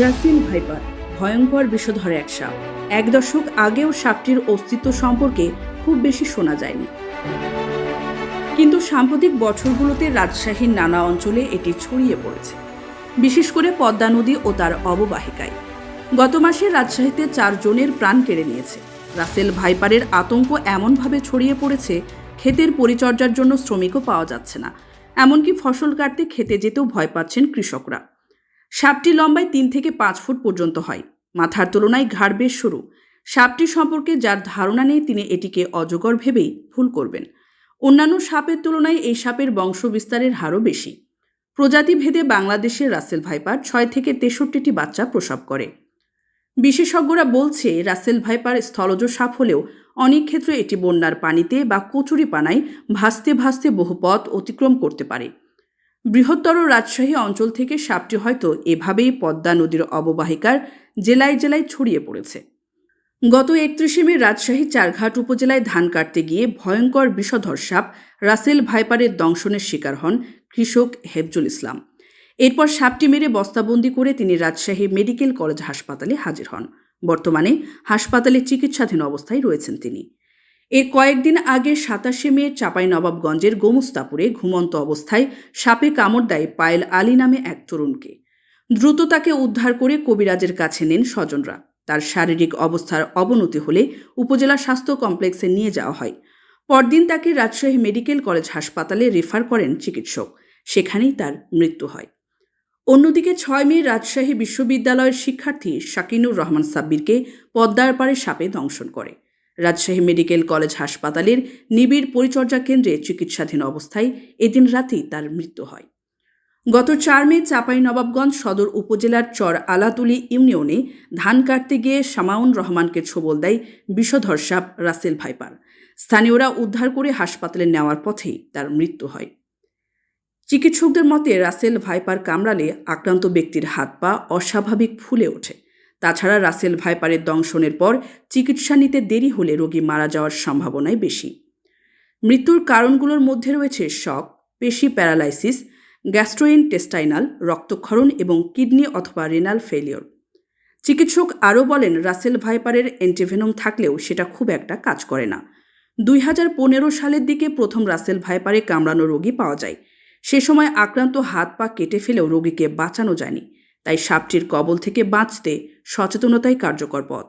Russell viper, ভয়ঙ্কর বিষধর এক সাপ। এক দশক আগেও সাপটির অস্তিত্ব সম্পর্কে খুব বেশি শোনা যায়নি। কিন্তু সাম্প্রতিক বছরগুলোতে রাজশাহীর নানা অঞ্চলে এটি ছড়িয়ে পড়েছে। বিশেষ করে পদ্মা নদী ও তার অববাহিকায়। গত মাসে রাজশাহীতে চারজনের প্রাণ কেড়ে নিয়েছে। রাসেল ভাইপারের আতঙ্ক এমনভাবে ছড়িয়ে পড়েছে, ক্ষেতের পরিচর্যার জন্য শ্রমিকও পাওয়া যাচ্ছে না। এমনকি ফসল কাটতে খেতে যেতেও ভয় পাচ্ছেন কৃষকরা। সাপটি লম্বায় তিন থেকে পাঁচ ফুট পর্যন্ত হয়। মাথার তুলনায় ঘাড় বেশ সরু। সাপটি সম্পর্কে যার ধারণা নেই, তিনি এটিকে অজগর ভেবেই ভুল করবেন। অন্যান্য সাপের তুলনায় এই সাপের বংশ বিস্তারের হারও বেশি। প্রজাতি ভেদে বাংলাদেশের রাসেল ভাইপার ছয় থেকে তেষট্টিটি বাচ্চা প্রসব করে। বিশেষজ্ঞরা বলছে, রাসেল ভাইপার স্থলজ সাপ হলেও অনেক ক্ষেত্রে এটি বন্যার পানিতে বা কচুরি পানায় ভাসতে ভাসতে বহু পথ অতিক্রম করতে পারে। বৃহত্তর রাজশাহী অঞ্চল থেকে সাপটি হয়তো এভাবেই পদ্মা নদীর অববাহিকার জেলায় জেলায় ছড়িয়ে পড়েছে। গত একত্রিশে মে রাজশাহী চারঘাট উপজেলায় ধান কাটতে গিয়ে ভয়ঙ্কর বিষধর সাপ রাসেল ভাইপারের দংশনের শিকার হন কৃষক হেফজুল ইসলাম। এরপর সাপটি মেরে বস্তাবন্দি করে তিনি রাজশাহী মেডিকেল কলেজ হাসপাতালে হাজির হন। বর্তমানে হাসপাতালে চিকিৎসাধীন অবস্থায় রয়েছেন তিনি। এর কয়েকদিন আগে সাতাশে মে চাপাই নবাবগঞ্জের গোমস্তাপুরে ঘুমন্ত অবস্থায় সাপে কামড় দেয় পায়েল আলী নামে এক তরুণকে। দ্রুত তাকে উদ্ধার করে কবিরাজের কাছে নেন স্বজনরা। তার শারীরিক অবস্থার অবনতি হলে উপজেলা স্বাস্থ্য কমপ্লেক্সে নিয়ে যাওয়া হয়। পরদিন তাকে রাজশাহী মেডিকেল কলেজ হাসপাতালে রেফার করেন চিকিৎসক। সেখানেই তার মৃত্যু হয়। অন্যদিকে ছয় মে রাজশাহী বিশ্ববিদ্যালয়ের শিক্ষার্থী শাকিনুর রহমান সাব্বিরকে পদ্মার পাড়ে সাপে দংশন করে। রাজশাহী মেডিকেল কলেজ হাসপাতালের নিবিড় পরিচর্যা কেন্দ্রে চিকিৎসাধীন অবস্থায় এদিন রাতেই তার মৃত্যু হয়। গত চার মে চাপাই নবাবগঞ্জ সদর উপজেলার চর আলাতুলি ইউনিয়নে ধান কাটতে গিয়ে শামাউন রহমানকে ছোবল দেয় বিষধর সাপ রাসেল ভাইপার। স্থানীয়রা উদ্ধার করে হাসপাতালে নেওয়ার পথেই তার মৃত্যু হয়। চিকিৎসকদের মতে রাসেল ভাইপার কামড়ালে আক্রান্ত ব্যক্তির হাত পা অস্বাভাবিক ফুলে ওঠে। তাছাড়া রাসেল ভাইপারের দংশনের পর চিকিৎসা নিতে দেরি হলে রোগী মারা যাওয়ার সম্ভাবনাই বেশি। মৃত্যুর কারণগুলোর মধ্যে রয়েছে শক, পেশি প্যারালাইসিস, গ্যাস্ট্রোইনটেস্টাইনাল, রক্তক্ষরণ এবং কিডনি অথবা রেনাল ফেলিওর চিকিৎসক আরও বলেন, রাসেল ভাইপারের অ্যান্টিভেনম থাকলেও সেটা খুব একটা কাজ করে না। দুই হাজার পনেরো সালের দিকে প্রথম রাসেল ভাইপারে কামড়ানো রোগী পাওয়া যায়। সে সময় আক্রান্ত হাত পা কেটে ফেলেও রোগীকে বাঁচানো যায়নি। তাই সাপটির কবল থেকে বাঁচতে সচেতনতাই কার্যকর পথ।